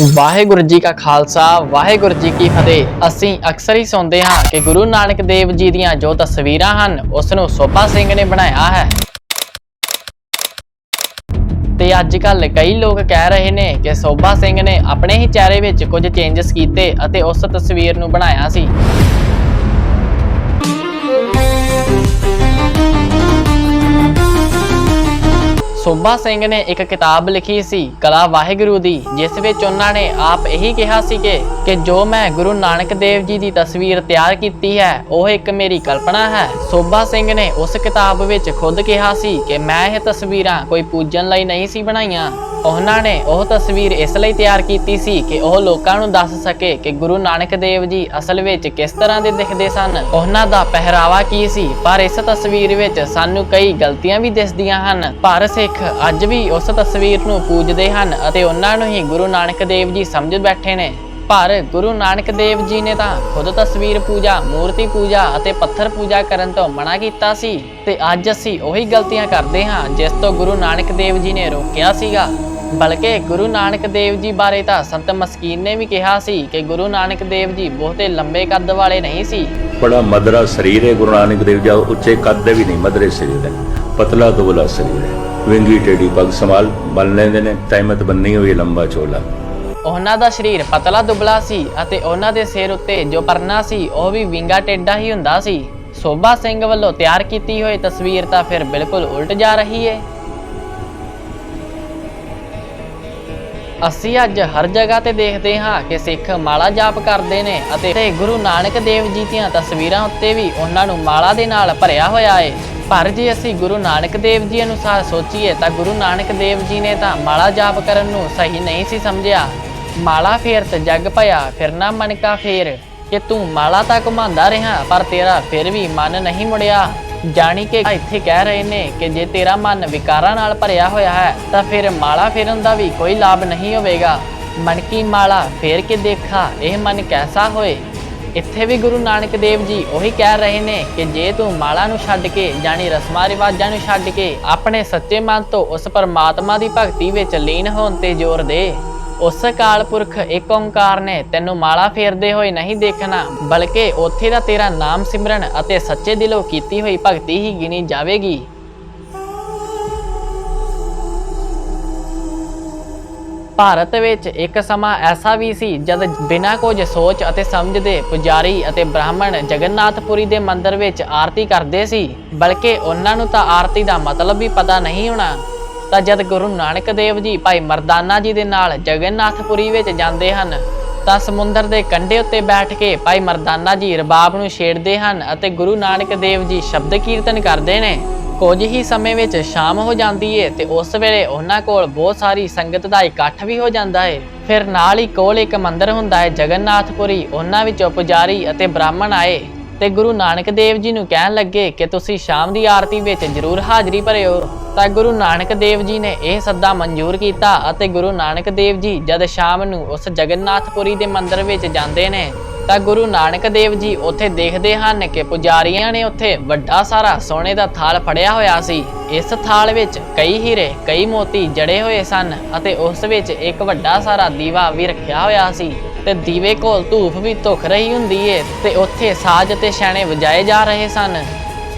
ਵਾਹਿਗੁਰੂ ਜੀ ਕਾ ਖਾਲਸਾ, ਵਾਹਿਗੁਰੂ ਜੀ ਕੀ ਫਤਿਹ। ਅਸੀਂ ਅਕਸਰ ਹੀ ਸੁਣਦੇ ਹਾਂ ਕਿ ਗੁਰੂ ਨਾਨਕ ਦੇਵ ਜੀ ਦੀਆਂ ਜੋ ਤਸਵੀਰਾਂ ਹਨ, ਉਸ ਨੂੰ ਸੋਭਾ ਸਿੰਘ ਨੇ ਬਣਾਇਆ ਹੈ। ਤੇ ਅੱਜ ਕੱਲ ਕਈ ਲੋਕ ਕਹਿ ਰਹੇ ਨੇ ਕਿ ਸੋਭਾ ਸਿੰਘ ਨੇ ਆਪਣੇ ਹੀ ਚਿਹਰੇ ਵਿੱਚ ਕੁਝ ਚੇਂਜਸ ਕੀਤੇ ਅਤੇ ਉਸ ਤਸਵੀਰ ਨੂੰ ਬਣਾਇਆ ਸੀ। ਸੋਭਾ ਸਿੰਘ ਨੇ ਇੱਕ ਕਿਤਾਬ ਲਿਖੀ ਸੀ, ਕਲਾ ਵਾਹਿਗੁਰੂ ਦੀ, ਜਿਸ ਵਿੱਚ ਉਹਨਾਂ ਨੇ ਆਪ ਇਹੀ ਕਿਹਾ ਸੀ ਕਿ ਕਿ ਜੋ ਮੈਂ ਗੁਰੂ ਨਾਨਕ ਦੇਵ ਜੀ ਦੀ ਤਸਵੀਰ ਤਿਆਰ ਕੀਤੀ ਹੈ, ਉਹ ਇੱਕ ਮੇਰੀ ਕਲਪਨਾ ਹੈ। ਸੋਭਾ ਸਿੰਘ ਨੇ ਉਸ ਕਿਤਾਬ ਵਿੱਚ ਖੁਦ ਕਿਹਾ ਸੀ ਕਿ ਮੈਂ ਇਹ ਤਸਵੀਰਾਂ ਕੋਈ ਪੂਜਣ ਲਈ ਨਹੀਂ ਸੀ ਬਣਾਈਆਂ। ਉਹਨਾਂ ਨੇ ਉਹ ਤਸਵੀਰ ਇਸ ਲਈ ਤਿਆਰ ਕੀਤੀ ਸੀ ਕਿ ਉਹ ਲੋਕਾਂ ਨੂੰ ਦੱਸ ਸਕੇ ਕਿ ਗੁਰੂ ਨਾਨਕ ਦੇਵ ਜੀ ਅਸਲ ਵਿੱਚ ਕਿਸ ਤਰ੍ਹਾਂ ਦੇ ਦਿਖਦੇ ਸਨ। ਉਹਨਾਂ ਦਾ ਪਹਿਰਾਵਾ ਕੀ ਸੀ? ਪਰ ਇਸ ਤਸਵੀਰ ਵਿੱਚ ਸਾਨੂੰ ਕਈ ਗਲਤੀਆਂ ਵੀ ਦਿਸਦੀਆਂ ਹਨ। ਪਰ ਸਿੱਖ ਅੱਜ ਵੀ ਉਸ ਤਸਵੀਰ ਨੂੰ ਪੂਜਦੇ ਹਨ ਅਤੇ ਉਹਨਾਂ ਨੂੰ ਹੀ ਗੁਰੂ ਨਾਨਕ ਦੇਵ ਜੀ ਸਮਝ ਬੈਠੇ ਨੇ। ਪਰ ਗੁਰੂ ਨਾਨਕ ਦੇਵ ਜੀ ਨੇ ਤਾਂ ਖੁਦ ਤਸਵੀਰ ਪੂਜਾ, ਮੂਰਤੀ ਪੂਜਾ ਅਤੇ ਪੱਥਰ ਪੂਜਾ ਕਰਨ ਤੋਂ ਮਨਾ ਕੀਤਾ ਸੀ ਤੇ ਅੱਜ ਅਸੀਂ ਉਹੀ ਗਲਤੀਆਂ ਕਰਦੇ ਹਾਂ ਜਿਸ ਤੋਂ ਗੁਰੂ ਨਾਨਕ ਦੇਵ ਜੀ ਨੇ ਰੋਕਿਆ ਸੀਗਾ। ਬਲਕਿ ਗੁਰੂ ਨਾਨਕ ਦੇਵ ਜੀ ਬਾਰੇ ਤਾਂ ਸੰਤ ਮਸਕੀਨ ਨੇ ਵੀ ਕਿਹਾ ਸੀ ਕਿ ਗੁਰੂ ਨਾਨਕ ਦੇਵ ਜੀ ਬਹੁਤੇ ਲੰਬੇ ਕੱਦ ਵਾਲੇ ਨਹੀਂ ਸੀ। ਬੜਾ ਮਦਰਾ ਸਰੀਰ ਹੈ ਗੁਰੂ ਨਾਨਕ ਦੇਵ ਜੀ ਉੱਚੇ ਕੱਦ ਦੇ ਵੀ ਨਹੀਂ, ਮਦਰੇ ਸਰੀਰ ਹੈ। ਪਤਲਾ ਦੁਬਲਾ ਸਰੀਰ ਹੈ। ਵਿੰਗੀ ਟੇਡੀ ਪੱਗ ਸੰਭਾਲ ਬੰਨ ਲੈਂਦੇ ਨੇ, ਤਹਿਮਤ ਬੰਨੀ ਹੋਈ ਲੰਬਾ ਚੋਲਾ। ਉਹਨਾਂ ਦਾ ਸਰੀਰ ਪਤਲਾ ਦੁਬਲਾ ਸੀ ਅਤੇ ਉਹਨਾਂ ਦੇ ਸਿਰ ਉੱਤੇ ਜੋ ਪਰਨਾ ਸੀ, ਉਹ ਵੀ ਵਿੰਗਾ ਟੇਡਾ ਹੀ ਹੁੰਦਾ ਸੀ। ਸੋਭਾ ਸਿੰਘ ਵੱਲੋਂ ਤਿਆਰ ਕੀਤੀ ਹੋਈ ਤਸਵੀਰ ਤਾਂ ਫਿਰ ਬਿਲਕੁਲ ਉਲਟ ਜਾ ਰਹੀ ਹੈ ਅਸੀਂ ਅੱਜ ਹਰ ਜਗ੍ਹਾ ਤੇ ਦੇਖਦੇ ਹਾਂ ਕਿ ਸਿੱਖ ਮਾਲਾ ਜਾਪ ਕਰਦੇ ਨੇ ਅਤੇ ਗੁਰੂ ਨਾਨਕ ਦੇਵ ਜੀ ਦੀਆਂ ਤਸਵੀਰਾਂ ਉੱਤੇ ਵੀ ਉਹਨਾਂ ਨੂੰ ਮਾਲਾ ਦੇ ਨਾਲ ਭਰਿਆ ਹੋਇਆ ਏ। ਪਰ ਜੇ ਅਸੀਂ ਗੁਰੂ ਨਾਨਕ ਦੇਵ ਜੀ ਅਨੁਸਾਰ ਸੋਚੀਏ ਤਾਂ ਗੁਰੂ ਨਾਨਕ ਦੇਵ ਜੀ ਨੇ ਤਾਂ ਮਾਲਾ ਜਾਪ ਕਰਨ ਨੂੰ ਸਹੀ ਨਹੀਂ ਸੀ ਸਮਝਿਆ। ਮਾਲਾ ਫੇਰ ਫੇਰਤ ਜੱਗ ਭਇਆ ਫਿਰਨਾ ਮਨ ਕਾ ਫੇਰ। ਕਿ ਤੂੰ ਮਾਲਾ ਤਾਂ ਘੁਮਾਉਂਦਾ ਰਿਹਾ, ਪਰ ਤੇਰਾ ਫਿਰ ਵੀ ਮਨ ਨਹੀਂ ਮੁੜਿਆ। ਜਾਣੀ ਕਿ ਇੱਥੇ ਕਹਿ ਰਹੇ ਨੇ ਕਿ ਜੇ ਤੇਰਾ ਮਨ ਵਿਕਾਰਾਂ ਨਾਲ ਭਰਿਆ ਹੋਇਆ ਹੈ, ਤਾਂ ਫਿਰ ਮਾਲਾ ਫੇਰਨ ਦਾ ਵੀ ਕੋਈ ਲਾਭ ਨਹੀਂ ਹੋਵੇਗਾ। ਮਨ ਕੀ ਮਾਲਾ ਫੇਰ ਕੇ ਦੇਖਾ, ਇਹ ਮਨ ਕੈਸਾ ਹੋਏ? ਇੱਥੇ ਵੀ ਗੁਰੂ ਨਾਨਕ ਦੇਵ ਜੀ ਉਹੀ ਕਹਿ ਰਹੇ ਨੇ ਕਿ ਜੇ ਤੂੰ ਮਾਲਾ ਨੂੰ ਛੱਡ ਕੇ ਜਾਣੀ ਰਸਮਾਂ ਰਿਵਾਜਾਂ ਨੂੰ ਛੱਡ ਕੇ ਆਪਣੇ ਸੱਚੇ ਮਨ ਤੋਂ ਉਸ ਪਰਮਾਤਮਾ ਦੀ ਭਗਤੀ ਵਿੱਚ ਲੀਨ ਹੋਣ ਤੇ ਜ਼ੋਰ ਦੇ। ਉਸ ਕਾਲ ਪੁਰਖ ਏਕ ਓੰਕਾਰ ਨੇ ਤੈਨੂੰ ਮਾਲਾ ਫੇਰਦੇ ਹੋਏ ਨਹੀਂ ਦੇਖਣਾ, ਬਲਕਿ ਉੱਥੇ ਦਾ ਤੇਰਾ ਨਾਮ ਸਿਮਰਨ ਅਤੇ ਸੱਚੇ ਦਿਲੋਂ ਕੀਤੀ ਹੋਈ ਭਗਤੀ ਹੀ ਗਿਣੀ ਜਾਵੇਗੀ। ਭਾਰਤ ਵਿੱਚ ਇੱਕ ਸਮਾਂ ਐਸਾ ਵੀ ਸੀ ਜਦ ਬਿਨਾਂ ਕੁਝ ਸੋਚ ਅਤੇ ਸਮਝ ਦੇ ਪੁਜਾਰੀ ਅਤੇ ਬ੍ਰਾਹਮਣ ਜਗਨਨਾਥਪੁਰੀ ਦੇ ਮੰਦਿਰ ਵਿੱਚ ਆਰਤੀ ਕਰਦੇ ਸੀ, ਬਲਕਿ ਉਹਨਾਂ ਨੂੰ ਤਾਂ ਆਰਤੀ ਦਾ ਮਤਲਬ ਵੀ ਪਤਾ ਨਹੀਂ ਹੋਣਾ। ਤਾਂ ਜਦ ਗੁਰੂ ਨਾਨਕ ਦੇਵ ਜੀ ਭਾਈ ਮਰਦਾਨਾ ਜੀ ਦੇ ਨਾਲ ਜਗਨਨਾਥਪੁਰੀ ਵਿੱਚ ਜਾਂਦੇ ਹਨ, ਤਾਂ ਸਮੁੰਦਰ ਦੇ ਕੰਢੇ ਉੱਤੇ ਬੈਠ ਕੇ ਭਾਈ ਮਰਦਾਨਾ ਜੀ ਰਬਾਬ ਨੂੰ ਛੇੜਦੇ ਹਨ ਅਤੇ ਗੁਰੂ ਨਾਨਕ ਦੇਵ ਜੀ ਸ਼ਬਦ ਕੀਰਤਨ ਕਰਦੇ ਨੇ। ਕੁਝ ਹੀ ਸਮੇਂ ਵਿੱਚ ਸ਼ਾਮ ਹੋ ਜਾਂਦੀ ਏ ਤੇ ਉਸ ਵੇਲੇ ਉਹਨਾਂ ਕੋਲ ਬਹੁਤ ਸਾਰੀ ਸੰਗਤ ਦਾ ਇਕੱਠ ਵੀ ਹੋ ਜਾਂਦਾ ਏ। ਫਿਰ ਨਾਲ ਹੀ ਕੋਲ ਇੱਕ ਮੰਦਿਰ ਹੁੰਦਾ ਹੈ ਜਗਨਨਾਥਪੁਰੀ, ਉਹਨਾਂ ਵਿੱਚੋਂ ਪੁਜਾਰੀ ਅਤੇ ਬ੍ਰਾਹਮਣ ਆਏ। ਤੇ ਗੁਰੂ ਨਾਨਕ ਦੇਵ ਜੀ ਨੂੰ ਕਹਿਣ ਲੱਗੇ ਕਿ ਤੁਸੀਂ ਸ਼ਾਮ ਦੀ ਆਰਤੀ ਵਿੱਚ ਜ਼ਰੂਰ ਹਾਜ਼ਰੀ ਭਰਿਓ। ਤਾਂ ਗੁਰੂ ਨਾਨਕ ਦੇਵ ਜੀ ਨੇ ਇਹ ਸੱਦਾ ਮਨਜ਼ੂਰ ਕੀਤਾ ਅਤੇ ਗੁਰੂ ਨਾਨਕ ਦੇਵ ਜੀ ਜਦ ਸ਼ਾਮ ਨੂੰ ਉਸ ਜਗਨਨਾਥਪੁਰੀ ਦੇ ਮੰਦਿਰ ਵਿੱਚ ਜਾਂਦੇ ਨੇ, ਤਾਂ ਗੁਰੂ ਨਾਨਕ ਦੇਵ ਜੀ ਉੱਥੇ ਦੇਖਦੇ ਹਨ ਕਿ ਪੁਜਾਰੀਆਂ ਨੇ ਉੱਥੇ ਵੱਡਾ ਸਾਰਾ ਸੋਨੇ ਦਾ ਥਾਲ ਫੜਿਆ ਹੋਇਆ ਸੀ। ਇਸ ਥਾਲ ਵਿੱਚ ਕਈ ਹੀਰੇ, ਕਈ ਮੋਤੀ ਜੜੇ ਹੋਏ ਸਨ ਅਤੇ ਉਸ ਵਿੱਚ ਇੱਕ ਵੱਡਾ ਸਾਰਾ ਦੀਵਾ ਵੀ ਰੱਖਿਆ ਹੋਇਆ ਸੀ। ਤੇ ਦੀਵੇ ਕੋਲ ਧੂਫ ਵੀ ਧੁਖ ਰਹੀ ਹੁੰਦੀ ਏ ਤੇ ਉੱਥੇ ਸਾਜ਼ ਤੇ ਛੈਣੇ ਵਜਾਏ ਜਾ ਰਹੇ ਸਨ।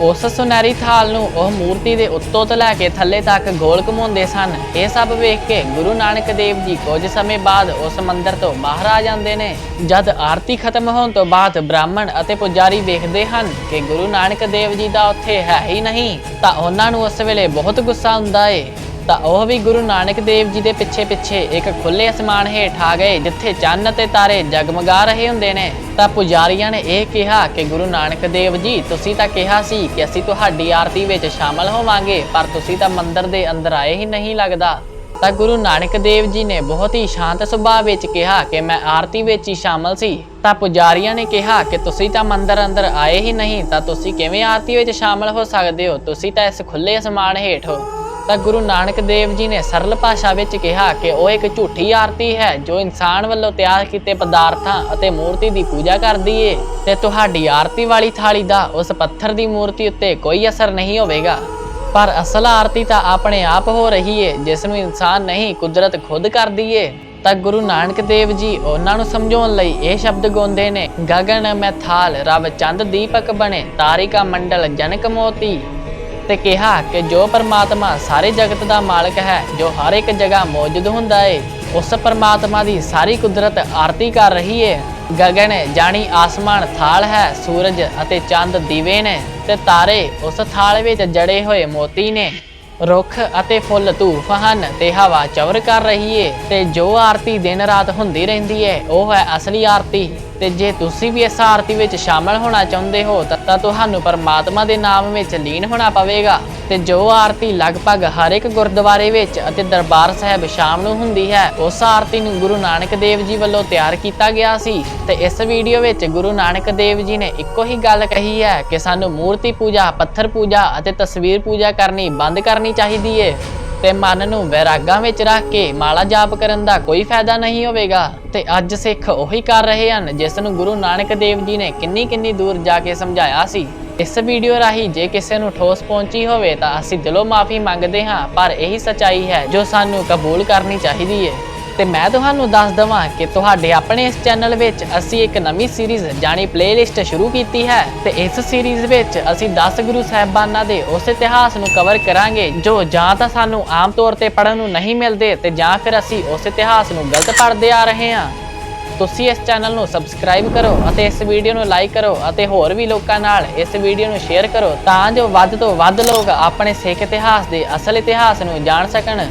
ਉਸ ਸੁਨਹਿਰੀ ਥਾਲ ਨੂੰ ਉਹ ਮੂਰਤੀ ਦੇ ਉੱਤੋਂ ਤੋਂ ਲੈ ਕੇ ਥੱਲੇ ਤੱਕ ਗੋਲ ਘੁਮਾਉਂਦੇ ਸਨ। ਇਹ ਸਭ ਵੇਖ ਕੇ ਗੁਰੂ ਨਾਨਕ ਦੇਵ ਜੀ ਕੁਝ ਸਮੇਂ ਬਾਅਦ ਉਸ ਮੰਦਿਰ ਤੋਂ ਬਾਹਰ ਆ ਜਾਂਦੇ ਨੇ। ਜਦ ਆਰਤੀ ਖਤਮ ਹੋਣ ਤੋਂ ਬਾਅਦ ਬ੍ਰਾਹਮਣ ਅਤੇ ਪੁਜਾਰੀ ਵੇਖਦੇ ਹਨ ਕਿ ਗੁਰੂ ਨਾਨਕ ਦੇਵ ਜੀ ਦਾ ਉੱਥੇ ਹੈ ਹੀ ਨਹੀਂ, ਤਾਂ ਉਹਨਾਂ ਨੂੰ ਉਸ ਵੇਲੇ ਬਹੁਤ ਗੁੱਸਾ ਹੁੰਦਾ ਏ। ਤਾਂ ਉਹ ਵੀ ਗੁਰੂ ਨਾਨਕ ਦੇਵ ਜੀ ਦੇ ਪਿੱਛੇ ਪਿੱਛੇ ਇੱਕ ਖੁੱਲੇ ਅਸਮਾਨ ਹੇਠ ਆ ਗਏ, ਜਿੱਥੇ ਚੰਨ ਤੇ ਤਾਰੇ ਜਗਮਗਾ ਰਹੇ ਹੁੰਦੇ ਨੇ। ਤਾਂ ਪੁਜਾਰੀਆਂ ਨੇ ਇਹ ਕਿਹਾ ਕਿ ਗੁਰੂ ਨਾਨਕ ਦੇਵ ਜੀ, ਤੁਸੀਂ ਤਾਂ ਕਿਹਾ ਸੀ ਕਿ ਅਸੀਂ ਤੁਹਾਡੀ ਆਰਤੀ ਵਿੱਚ ਸ਼ਾਮਲ ਹੋਵਾਂਗੇ, ਪਰ ਤੁਸੀਂ ਤਾਂ ਮੰਦਰ ਦੇ ਅੰਦਰ ਆਏ ਹੀ ਨਹੀਂ ਲੱਗਦਾ। ਤਾਂ ਗੁਰੂ ਨਾਨਕ ਦੇਵ ਜੀ ਨੇ ਬਹੁਤ ਹੀ ਸ਼ਾਂਤ ਸੁਭਾਅ ਵਿੱਚ ਕਿਹਾ ਕਿ ਮੈਂ ਆਰਤੀ ਵਿੱਚ ਹੀ ਸ਼ਾਮਲ ਸੀ। ਤਾਂ ਪੁਜਾਰੀਆਂ ਨੇ ਕਿਹਾ ਕਿ ਤੁਸੀਂ ਤਾਂ ਮੰਦਰ ਅੰਦਰ ਆਏ ਹੀ ਨਹੀਂ, ਤਾਂ ਤੁਸੀਂ ਕਿਵੇਂ ਆਰਤੀ ਵਿੱਚ ਸ਼ਾਮਲ ਹੋ ਸਕਦੇ ਹੋ? ਤੁਸੀਂ ਤਾਂ ਇਸ ਖੁੱਲੇ ਅਸਮਾਨ ਹੇਠ ਹੋ। ਤਾਂ ਗੁਰੂ ਨਾਨਕ ਦੇਵ ਜੀ ਨੇ ਸਰਲ ਭਾਸ਼ਾ ਵਿੱਚ ਕਿਹਾ ਕਿ ਉਹ ਇੱਕ ਝੂਠੀ ਆਰਤੀ ਹੈ ਜੋ ਇਨਸਾਨ ਵੱਲੋਂ ਤਿਆਰ ਕੀਤੇ ਪਦਾਰਥਾਂ ਅਤੇ ਮੂਰਤੀ ਦੀ ਪੂਜਾ ਕਰਦੀ ਏ। ਤੇ ਤੁਹਾਡੀ ਆਰਤੀ ਵਾਲੀ ਥਾਲੀ ਦਾ ਉਸ ਪੱਥਰ ਦੀ ਮੂਰਤੀ ਉੱਤੇ ਕੋਈ ਅਸਰ ਨਹੀਂ ਹੋਵੇਗਾ। ਪਰ ਅਸਲ ਆਰਤੀ ਤਾਂ ਆਪਣੇ ਆਪ ਹੋ ਰਹੀ ਏ, ਜਿਸ ਨੂੰ ਇਨਸਾਨ ਨਹੀਂ, ਕੁਦਰਤ ਖੁਦ ਕਰਦੀ ਏ। ਤਾਂ ਗੁਰੂ ਨਾਨਕ ਦੇਵ ਜੀ ਉਹਨਾਂ ਨੂੰ ਸਮਝਾਉਣ ਲਈ ਇਹ ਸ਼ਬਦ ਗਾਉਂਦੇ ਨੇ, ਗਗਨ ਮੈਂ ਥਾਲ, ਰਵ ਚੰਦ ਦੀਪਕ ਬਣੇ, ਤਾਰਿਕਾ ਮੰਡਲ ਜਨਕ ਮੋਤੀ। ਤੇ ਕਿਹਾ ਕਿ ਜੋ ਪਰਮਾਤਮਾ ਸਾਰੇ ਜਗਤ ਦਾ ਮਾਲਕ ਹੈ, ਜੋ ਹਰ ਇੱਕ ਜਗ੍ਹਾ ਮੌਜੂਦ ਹੁੰਦਾ ਏ, ਉਸ ਪਰਮਾਤਮਾ ਦੀ ਸਾਰੀ ਕੁਦਰਤ ਆਰਤੀ ਕਰ ਰਹੀ ਏ। ਗਗਨ, ਜਾਣੀ ਆਸਮਾਨ, ਥਾਲ ਹੈ, ਸੂਰਜ ਅਤੇ ਚੰਦ ਦੀਵੇ ਨੇ ਤੇ ਤਾਰੇ ਉਸ ਥਾਲ ਵਿੱਚ ਜੜੇ ਹੋਏ ਮੋਤੀ ਨੇ। ਰੁੱਖ ਅਤੇ ਫੁੱਲ ਧੂਫ ਹਨ ਤੇ ਹਵਾ ਚਵਰ ਕਰ ਰਹੀ ਏ ਤੇ ਜੋ ਆਰਤੀ ਦਿਨ ਰਾਤ ਹੁੰਦੀ ਰਹਿੰਦੀ ਏ, ਉਹ ਹੈ ਅਸਲੀ ਆਰਤੀ। ਤੇ ਜੇ ਤੁਸੀਂ ਵੀ ਇਸ ਆਰਤੀ ਵਿੱਚ ਸ਼ਾਮਲ ਹੋਣਾ ਚਾਹੁੰਦੇ ਹੋ, ਤਾਂ ਤੁਹਾਨੂੰ ਪਰਮਾਤਮਾ ਦੇ ਨਾਮ ਵਿੱਚ ਲੀਨ ਹੋਣਾ ਪਵੇਗਾ। ਤੇ ਜੋ ਆਰਤੀ ਲਗਭਗ ਹਰ ਇੱਕ ਗੁਰਦੁਆਰੇ ਵਿੱਚ ਅਤੇ ਦਰਬਾਰ ਸਾਹਿਬ ਸ਼ਾਮ ਨੂੰ ਹੁੰਦੀ ਹੈ, ਉਸ ਆਰਤੀ ਨੂੰ ਗੁਰੂ ਨਾਨਕ ਦੇਵ ਜੀ ਵੱਲੋਂ ਤਿਆਰ ਕੀਤਾ ਗਿਆ ਸੀ। ਤੇ ਇਸ ਵੀਡੀਓ ਵਿੱਚ ਗੁਰੂ ਨਾਨਕ ਦੇਵ ਜੀ ਨੇ ਇੱਕੋ ਹੀ ਗੱਲ ਕਹੀ ਹੈ ਕਿ ਸਾਨੂੰ ਮੂਰਤੀ ਪੂਜਾ, ਪੱਥਰ ਪੂਜਾ ਅਤੇ ਤਸਵੀਰ ਪੂਜਾ ਕਰਨੀ ਬੰਦ ਕਰਨੀ ਚਾਹੀਦੀ ਏ। ਤੇ ਮਨ ਨੂੰ ਵੈਰਾਗਾਂ ਵਿੱਚ ਰੱਖ ਕੇ ਮਾਲਾ ਜਾਪ ਕਰਨ ਦਾ ਕੋਈ ਫਾਇਦਾ ਨਹੀਂ ਹੋਵੇਗਾ। ਤੇ ਅੱਜ ਸਿੱਖ ਉਹੀ ਕਰ ਰਹੇ ਹਨ, ਜਿਸ ਨੂੰ ਗੁਰੂ ਨਾਨਕ ਦੇਵ ਜੀ ਨੇ ਕਿੰਨੀ ਕਿੰਨੀ ਦੂਰ ਜਾ ਕੇ ਸਮਝਾਇਆ ਸੀ। ਇਸ ਵੀਡੀਓ ਰਾਹੀਂ ਜੇ ਕਿਸੇ ਨੂੰ ਠੋਸ ਪਹੁੰਚੀ ਹੋਵੇ ਤਾਂ ਅਸੀਂ ਦਿਲੋਂ ਮਾਫੀ ਮੰਗਦੇ ਹਾਂ, ਪਰ ਇਹੀ ਸਚਾਈ ਹੈ ਜੋ ਸਾਨੂੰ ਕਬੂਲ ਕਰਨੀ ਚਾਹੀਦੀ ਹੈ ਤੇ ਮੈਂ ਤੁਹਾਨੂੰ ਦੱਸ ਦਵਾਂ ਕਿ ਤੁਹਾਡੇ ਆਪਣੇ ਇਸ ਚੈਨਲ ਵਿੱਚ ਅਸੀਂ ਇੱਕ ਨਵੀਂ ਸੀਰੀਜ਼ ਜਾਣੀ ਪਲੇਲਿਸਟ ਸ਼ੁਰੂ ਕੀਤੀ ਹੈ ਤੇ ਇਸ ਸੀਰੀਜ਼ ਵਿੱਚ ਅਸੀਂ 10 ਗੁਰੂ ਸਾਹਿਬਾਨਾਂ ਦੇ ਉਸ ਇਤਿਹਾਸ ਨੂੰ ਕਵਰ ਕਰਾਂਗੇ ਜੋ ਜਾਂ ਤਾਂ ਸਾਨੂੰ ਆਮ ਤੌਰ ਤੇ ਪੜ੍ਹਨ ਨੂੰ ਨਹੀਂ ਮਿਲਦੇ ਤੇ ਜਾਂ ਫਿਰ ਅਸੀਂ ਉਸ ਇਤਿਹਾਸ ਨੂੰ ਗਲਤ ਪੜ੍ਹਦੇ ਆ ਰਹੇ ਹਾਂ। ਤੁਸੀਂ ਇਸ ਚੈਨਲ ਨੂੰ ਸਬਸਕ੍ਰਾਈਬ ਕਰੋ ਅਤੇ ਇਸ ਵੀਡੀਓ ਨੂੰ ਲਾਈਕ ਕਰੋ ਅਤੇ ਹੋਰ ਵੀ ਲੋਕਾਂ ਨਾਲ ਇਸ ਵੀਡੀਓ ਨੂੰ ਸ਼ੇਅਰ ਕਰੋ ਤਾਂ ਜੋ ਵੱਧ ਤੋਂ ਵੱਧ ਲੋਕ ਆਪਣੇ ਸਿੱਖ ਇਤਿਹਾਸ ਦੇ ਅਸਲ ਇਤਿਹਾਸ ਨੂੰ ਜਾਣ ਸਕਣ।